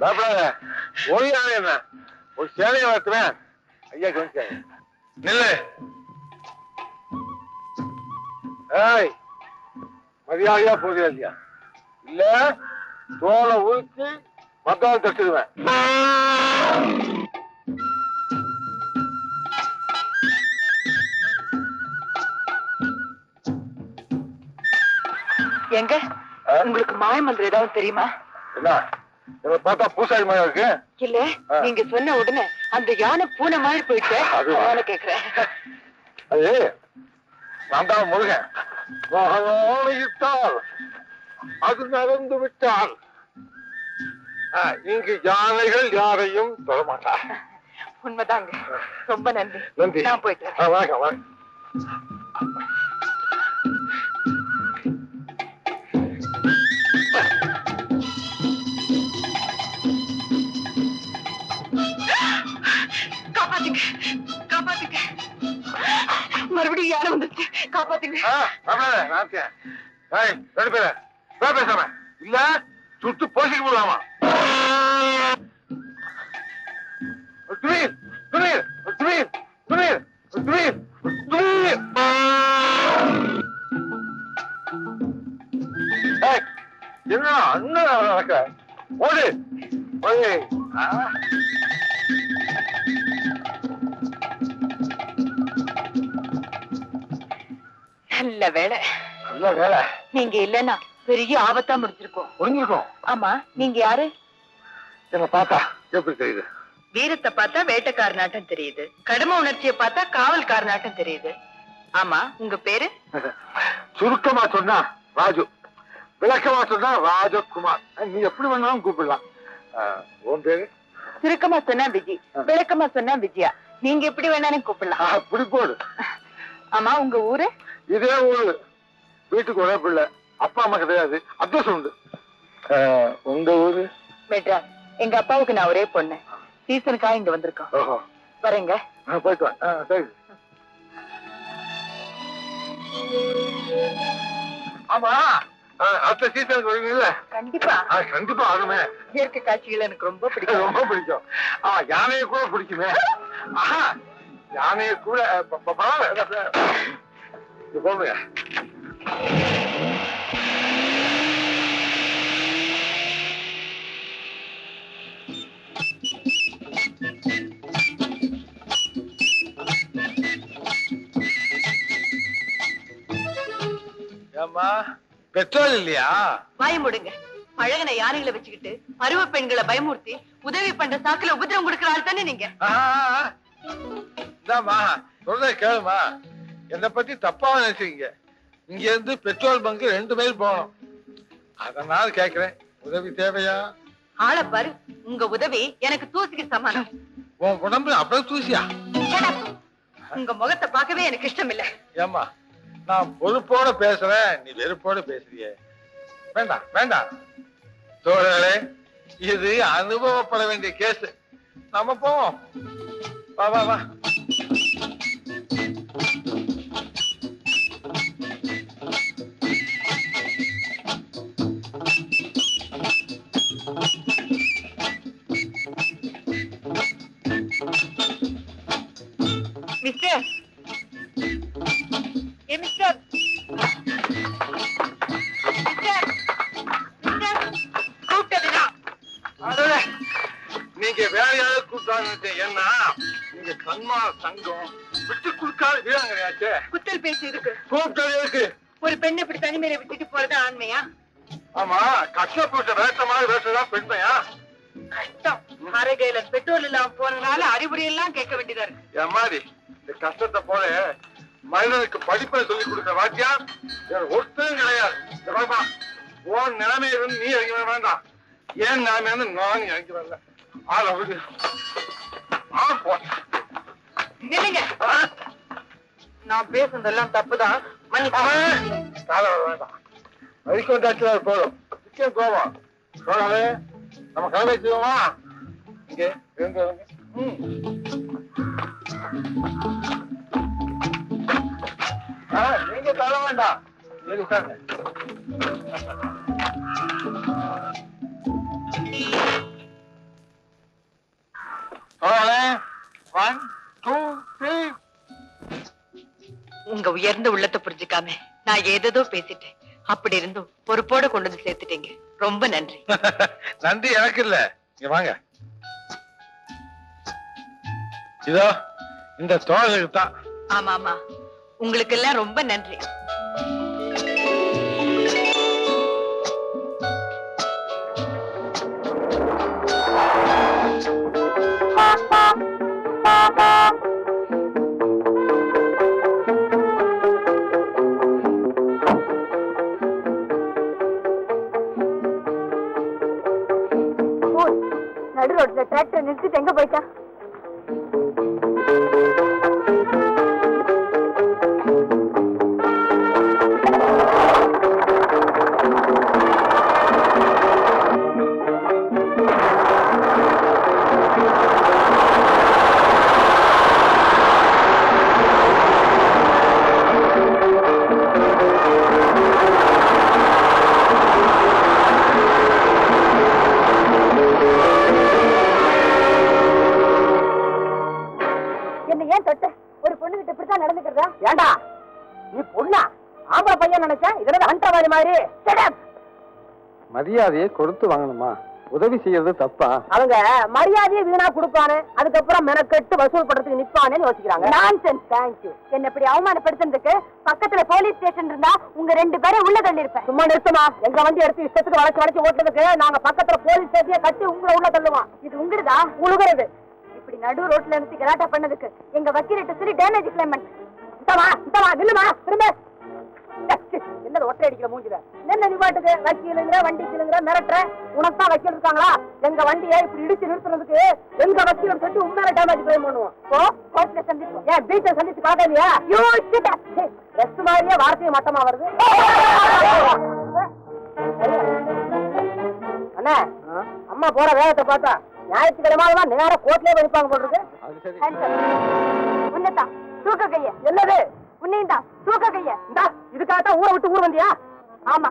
பயப்படாத என்ன ஒரு சேலையை வளர்த்துறேன். ஐயா கவனிச்சாங்க நில்லு. ஏய் மரியாதையா போதியா இல்லையா? இல்ல தோலை உரிச்சு மத்தவங்க தட்டுடுவேன் எங்க? உங்களுக்கு மாய மந்திரம் ஏதாவது தெரியுமா? என்ன இவரை பார்த்தா பூசாரி மாதிரி இருக்கு. இல்ல. நீங்க சொன்ன உடனே அந்த யானை பூனை மாதிரி போயிட்டு? அதனால கேக்குறேன். அது நான் தான் முருகன். மகனோனிட்டால் அது நடந்து விட்டால் இங்கு யானைகள் யாரையும் தொடமாட்டா உண்மைதாங்க. ரொம்ப நன்றி. நன்றி. நான் போயிட்டு வரேன். ஆ, யாரும் யானை வந்துச்சு காப்பாத்துங்க ரெண்டு பேரு, பேசாம. இல்ல, சுட்டு போசிக்க முடியாமா துணீர் துணீர் துணீர் துணீர் துணீர் துணீர் என்ன அண்ணன் நடக்க ஓடு. ஓடு ஆ. நல்ல வேலை நல்ல வேலை நீங்க இல்லன்னா பெரிய ஆபத்தா முடிச்சிருக்கோம் புரிஞ்சிருக்கோம் ஆமா நீங்க யாரு? என்ன பார்த்தா எப்படி தெரியுது? வீரத்தை பார்த்தா வேட்டைக்காரனாட்டம் தெரியுது. கடமை உணர்ச்சியை பார்த்தா காவல்காரனாட்டம் தெரியுது. ஆமா உங்க பேரு? சுருக்கமா சொன்னா ராஜு. விளக்கமா சொன்னா ராஜகுமார். நீ எப்படி வேணாலும் கூப்பிடலாம். உன் பேரு? சுருக்கமா சொன்னா விஜி. விளக்கமா சொன்னா விஜயா. நீங்க எப்படி வேணாலும் கூப்பிடலாம். ஆஹ், புடிப்போடு ஆமா உங்க ஊரு? இதே ஊரு. வீட்டுக்கு ஒரே பிள்ளை. அப்பா அம்மா கிடையாது. அட்ரஸ் உண்டு ஆஹ், உங்க ஊரு? மெட்ராஸ் எங்க அப்பாவுக்கு நான் ஒரே பொண்ணு. சீசனுக்காக இங்க வந்திருக்கோம். ஓஹோ. வரேங்க. போயிட்டு வா. ஆஹ், சரி. ஆமா. ஆஹ், அடுத்த சீசனுக்கு வருவீங்கல்ல? கண்டிப்பா. கண்டிப்பா ஆகுமே இயற்கை காட்சிகள் எனக்கு ரொம்ப பிடிக்கும். ரொம்ப பிடிக்கும். ஆ யானையை கூட பிடிக்குமே. ஆஹா யானையை கூட. இது ஏம்மா பெட்ரோல் இல்லையா? வாய முடுங்க. பழகின யானைகளை வச்சுக்கிட்டு பருவ பெண்களை பயமுறுத்தி உதவி பண்ற சாக்குல உபதிரம் கொடுக்கிற ஆள் தானே நீங்க? சொல்றத கேளுமா என்னை பத்தி தப்பா நினைச்சீங்க. இங்க இருந்து பெட்ரோல் பங்க் ரெண்டு மைல் போகணும். அதனால கேக்குறேன் உதவி தேவையா? ஆளை பாரு உங்க உதவி எனக்கு தூசிக்கு சமானம் உன் உடம்பு அப்படியே தூசியா. உங்க முகத்தை பார்க்கவே எனக்கு இஷ்டம் இல்ல ஏம்மா நான் பொறுப்போட பேசுறேன் நீ வெறுப்போட பேசுறியே. வேண்டாம் வேண்டாம். தோழர்களே இது அனுபவப்பட வேண்டிய கேஸ். நம்ம போவோம். வா வா வா. சன்மான சங்கம் விட்டு கொடுக்காத வீராங்கனையாச்சே குத்தல் பேசி இருக்கு. கூப்பிட்டது இருக்கு ஒரு பெண் இப்படி தனிமையில விட்டுட்டு போறது ஆண்மையா? ஆமா கஷ்டப்பட்ட வேட்ட மாதிரி வேட்டதான் பெண்மையா? கஷ்டம். அரைகையில பெட்ரோல் இல்லாம போனதுனால அறிவுரை எல்லாம் கேட்க வேண்டியதா இருக்கு. என் மாதிரி இந்த கஷ்டத்தை போல மனிதனுக்கு படிப்பை சொல்லி கொடுத்த வாத்தியா? ஒருத்தரும் கிடையாது. உன் நிலைமை இருந்து நீ இறங்கி வர வேண்டாம். ஏன் நிலைமை இருந்து நான் இறங்கி வரல. ஆள விடு. ஆ போ. நில்லுங்க. நான் பேசுனதெல்லாம் தப்புதான். வேண்டாம். வரைக்கும் வந்தாச்சு போதும். நிச்சயம் கோபம். சோழாவே நம்ம கிளம்பிச்சுவோமா இங்கே இருந்து நீங்க தர வேண்டாம். சோழாவே ஒன் உங்க உயர்ந்த உள்ளத்தை புரிஞ்சுக்காம நான் ஏதேதோ பேசிட்டேன். அப்படி இருந்தும் பொறுப்போட கொண்டு வந்து சேர்த்துட்டீங்க. ரொம்ப நன்றி. நன்றி எனக்கு இல்ல. வாங்க. இதோ இந்த தோகைகள் தான் ஆமா ஆமா உங்களுக்கு எல்லாம் ரொம்ப நன்றி. நடு ரோட்ல டிராக்டர் நிறுத்திட்டு எங்க போயிட்டான் மாதிரி. மரியாதையை கொடுத்து வாங்கணுமா? உதவி செய்யறது தப்பா? அவங்க மரியாதையை வீணா கொடுப்பானு அதுக்கப்புறம் மெனக்கெட்டு வசூல் பண்றதுக்கு நிப்பானேன்னு யோசிக்கிறாங்க. நான்சென்ஸ் தேங்க்யூ என்ன இப்படி அவமானப்படுத்துறதுக்கு பக்கத்துல போலீஸ் ஸ்டேஷன் இருந்தா உங்க ரெண்டு பேரும் உள்ள தள்ளி இருப்பேன் சும்மா நிறுத்துமா? எங்க வண்டி எடுத்து இஷ்டத்துக்கு வளைச்சு வளைச்சு ஓட்டுறதுக்கு நாங்க பக்கத்துல போலீஸ் ஸ்டேஷனை கட்டி உங்களை உள்ள தள்ளுவோம். இது உங்களுதா? உழுகுறது. இப்படி நடு ரோட்ல இருந்து கலாட்டா பண்ணதுக்கு எங்க வக்கீலிட்ட சொல்லி டேமேஜ் கிளைம் பண்ண. நில்லுமா திரும்ப. என்னது ஒற்றை அடிக்கிற மூஞ்சில? என்ன நீ பாட்டுக்கு வக்கீலுங்கிற வண்டிக்குங்கிற மிரட்டுற? உனக்கு வக்கீல் இருக்காங்களா? எங்க வண்டியை இப்படி இடிச்சு நிறுத்துறதுக்கு எங்க வக்கீல் சொல்லி உண்மையில டேமேஜ் கிளைம் பண்ணுவோம் ஓ கோர்ட்ல சந்திப்போம் ஏன் பீச்சை சந்திச்சு பார்க்கலையா? யூ ரெஸ்ட் மாதிரியே வார்த்தையும் மட்டமா வருது. அண்ணா அம்மா போற வேகத்தை பார்த்தா ஞாயிற்றுக்கிழமை நேரா கோர்ட்லயே அது சரி. உன்னதான். தூக்க கைய. என்னது? உன்னையும் தான் தூக்க கைய இந்தா இதுக்காகத்தான் ஊரை விட்டு ஊர் வந்தியா? ஆமா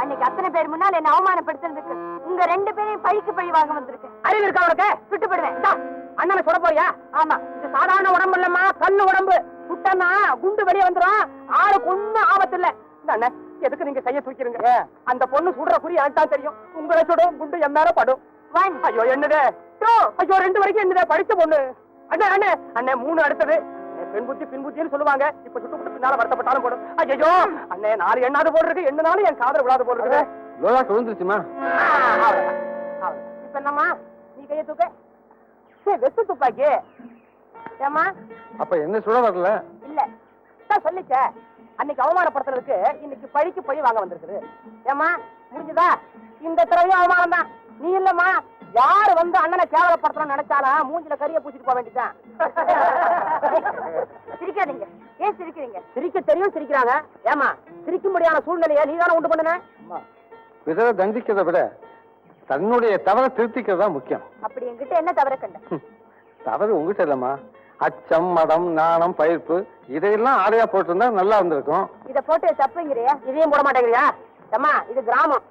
அன்னைக்கு அத்தனை பேர் முன்னால் என்ன அவமானப்படுத்துறதுக்கு உங்க ரெண்டு பேரையும் பழிக்கு பழி வாங்க வந்திருக்கேன். அறிவு இருக்கா உனக்கு? சுட்டுப்படுவேன் அண்ணனை சுட போறியா? ஆமா. இது சாதாரண உடம்பு இல்லம்மா கல்லு உடம்பு. சுட்டன்னா குண்டு வெளியே வந்துரும். ஆளுக்கு ஒண்ணும் ஆபத்து இல்ல இந்த அண்ணன் எதுக்கு நீங்க கைய தூக்கிருங்க? அந்த பொண்ணு சுடுற குறி எனக்கு தான் தெரியும். உங்களை சுடும் குண்டு என் மேல படும். ஐயோ என்னது? ஐயோ ரெண்டு வரைக்கும் என்னது? படிச்ச பொண்ணு. அண்ணே அண்ணே அண்ணே மூணு அடுத்தது. பெண் புத்தி பின் புத்தின்னு சொல்லுவாங்க. இப்ப சுட்டு புட்டு பின்னால வருத்தப்பட்டாலும் போடும். ஐயோ அண்ணே நாலு எண்ணாவது போடுறது எண்ணாலும் என் காதல் விழாது போடுறது லோலா விழுந்துருச்சுமா இப்ப என்னம்மா? நீ கைய தூக்க. சே, வெத்து துப்பாக்கி ஏம்மா? அப்ப என்ன சுட வரல? இல்ல. தான் சொல்லிச்சே அன்னைக்கு அவமானப்படுத்துறதுக்கு இன்னைக்கு பழிக்கு பழி வாங்க வந்திருக்குது. ஏம்மா முடிஞ்சுதா? இந்த தடவையும் அவமானம் தான் நீ இல்லம்மா. யாரு வந்து அண்ணனை கேவலப்படுத்தலாம் நினைச்சாலும் மூஞ்சில கரிய பூச்சிட்டு போக வேண்டியதான் சிரிக்காதீங்க. ஏன் சிரிக்கிறீங்க? சிரிக்க தெரியும் சிரிக்கிறாங்க. ஏமா சிரிக்கும்படியான சூழ்நிலையை நீ தானே உண்டு பண்ணுன? பிறரை தண்டிக்கிறதை விட தன்னுடைய தவறை திருத்திக்கிறது தான் முக்கியம். அப்படி என்கிட்ட என்ன தவற கண்ட. தவறு உங்ககிட்ட இல்லம்மா. அச்சம் மடம் நாணம் பயிர்ப்பு இதையெல்லாம் ஆடையா போட்டிருந்தா நல்லா இருந்திருக்கும். இத போட்டு தப்புங்கிறியா இதையும் போட மாட்டேங்கிறியா? ஏம்மா இது கிராமம்.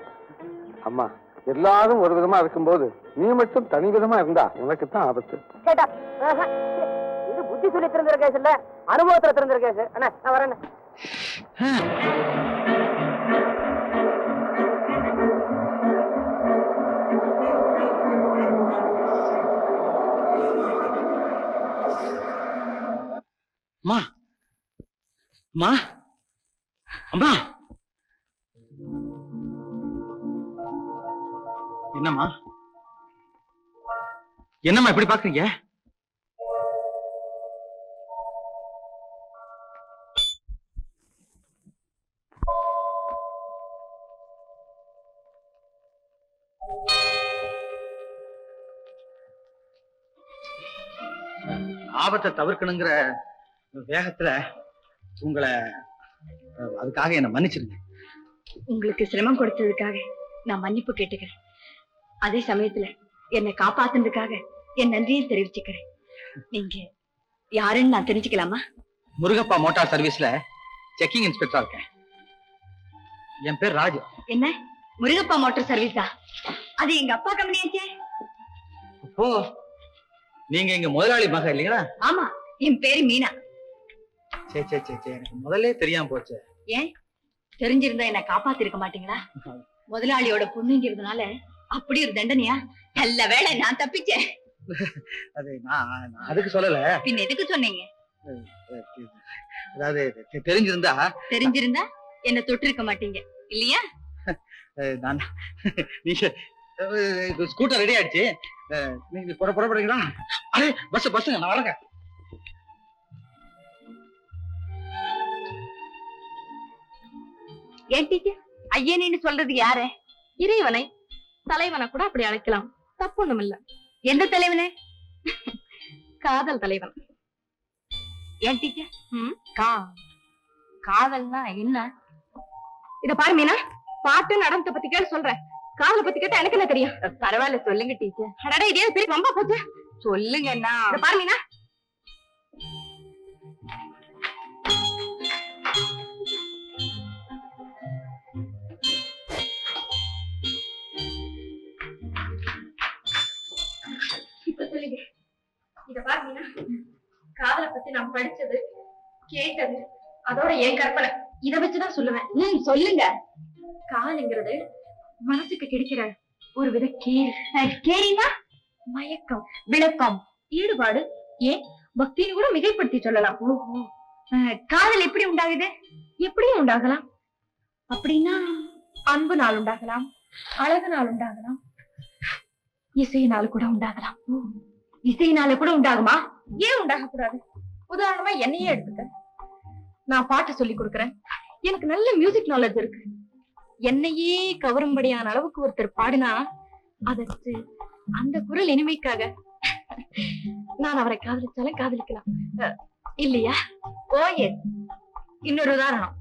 அம்மா எல்லாரும் ஒரு விதமா இருக்கும்போது நீ மட்டும் தனி விதமா இருந்தா உனக்கு தான் ஆபத்து. இது புத்தி சொல்லி திறந்திருக்க கேஸ் இல்ல. அனுபவத்துல திறந்திருக்க கேஸ் அண்ணா நான் வரேன் அம்மா அம்மா அம்மா. என்னம்மா இப்படி பாக்குறீங்க? ஆபத்தை தவிர்க்கணுங்கிற வேகத்துல உங்களை அதுக்காக என்ன மன்னிச்சிருங்க. உங்களுக்கு சிரமம் கொடுத்ததுக்காக நான் மன்னிப்பு கேட்டுக்கிறேன். அதே சமயத்துல என்னை காப்பாத்துனதுக்காக என் நன்றியை தெரிவிச்சுக்கிறேன். நீங்க யாருன்னு நான் தெரிஞ்சுக்கலாமா? முருகப்பா மோட்டார் சர்வீஸ்ல செக்கிங் இன்ஸ்பெக்டரா இருக்கேன். என் பேர் ராஜு. என்ன? முருகப்பா மோட்டார் சர்வீஸா? அது எங்க அப்பா கம்பெனியாச்சே ஓ நீங்க எங்க முதலாளி மக இல்லைங்களா? ஆமா என் பேரு மீனா. சே சே சே சே எனக்கு முதல்ல தெரியாம போச்சு. ஏன்? தெரிஞ்சிருந்தா என்ன காப்பாத்திருக்க மாட்டீங்களா? முதலாளியோட பொண்ணுங்கிறதுனால அப்படி ஒரு தண்டனையா? நல்ல வேளை நான் தப்பிச்சேன். அது நான் அதுக்கு சொல்லல. பின்ன எதுக்கு சொன்னீங்க? அதாவது தெரிஞ்சிருந்தா தெரிஞ்சிருந்தா என்ன தொட்டிருக்க மாட்டீங்க இல்லையா? நான் நீங்க ஸ்கூட்டர் ரெடி ஆயிடுச்சு. நீங்க புற புறப்படுறீங்களா? அரே பஸ் பஸ்ஸுங்க நான் வரேங்க. ஏன் டீச்சர்? ஐயனேன்னு சொல்றது யாரு? இறைவனை தலைவனை கூட அப்படி அழைக்கலாம். தப்பு ஒண்ணும் இல்ல எந்த தலைவனே? காதல் தலைவன். ஏன் டீச்சர்? கா காதல்னா என்ன? இத பாரு மீனா. பாட்டு நடனத்தை பத்தி கேட்டு சொல்றேன் காதலை பத்தி கேட்டா எனக்கு என்ன தெரியும்? பரவாயில்ல சொல்லுங்க டீச்சர். அடடா இதே பெரிய ரொம்ப போச்சு. சொல்லுங்க பாரு மீனா. நான் படிச்சது கேட்டது. அதோட என் கற்பனை. இத வச்சுதான் சொல்லுவேன். ம் சொல்லுங்க. காதல்ங்கிறது மனசுக்கு கிடைக்கிற ஒரு வித கேள் கேரினா மயக்கம். விளக்கம். ஈடுபாடு. ஏன் பக்தின்னு கூட மிகைப்படுத்தி சொல்லலாம். காதல் எப்படி உண்டாகுது? எப்படியும் உண்டாகலாம். அப்படின்னா அன்பு நாள் உண்டாகலாம். அழகு நாள் உண்டாகலாம். இசையினால கூட உண்டாகலாம். ஓ, இசையினால கூட உண்டாகுமா? ஏன் உண்டாக கூடாது உதாரணமா என்னையே எடுத்துக்க. நான் பாட்டு சொல்லி கொடுக்கறேன். எனக்கு நல்ல மியூசிக் நாலேஜ் இருக்கு. என்னையே கவரும்படியான அளவுக்கு ஒருத்தர் பாடினா அதற்கு அந்த குரல் இனிமைக்காக நான் அவரை காதலிச்சாலும் காதலிக்கலாம். இல்லையா? ஓயே. இன்னொரு உதாரணம்.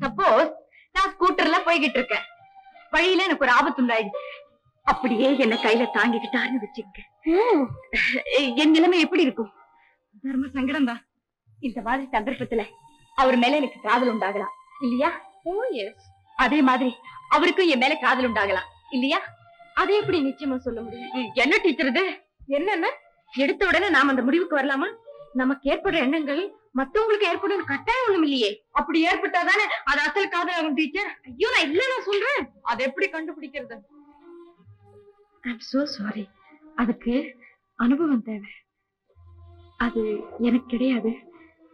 சப்போஸ் நான் ஸ்கூட்டர்ல போய்கிட்டு இருக்கேன். வழியில எனக்கு ஒரு ஆபத்து உண்டாயிடுச்சு அப்படியே என்ன கையில தாங்கிக்கிட்டாருன்னு வச்சுக்க என் நிலைமை எப்படி இருக்கும்? தர்ம சங்கடம் தான். இந்த மாதிரி சந்தர்ப்பத்துல அவர் மேல எனக்கு காதல் உண்டாகலாம். இல்லையா? ஓ எஸ் அதே மாதிரி அவருக்கும் என் மேல காதல் உண்டாகலாம். இல்லையா? அதை எப்படி நிச்சயமா சொல்ல முடியும்? என்ன டீச்சர் இது? என்னென்ன? எடுத்த உடனே நாம அந்த முடிவுக்கு வரலாமா? நமக்கு ஏற்படுற எண்ணங்கள் மத்தவங்களுக்கு ஏற்படும் கட்டாயம் ஒண்ணும் இல்லையே. அப்படி ஏற்பட்டாதானே அது அசல் காதல் ஆகும் டீச்சர் ஐயோ நான் இல்ல நான் சொல்றேன். அதை எப்படி கண்டுபிடிக்கிறது? ஐம் சோ சாரி அதுக்கு அனுபவம் தேவை. அது எனக்கு கிடையாது.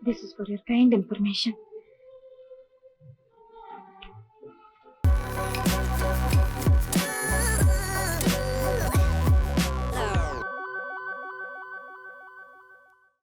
This is for your kind information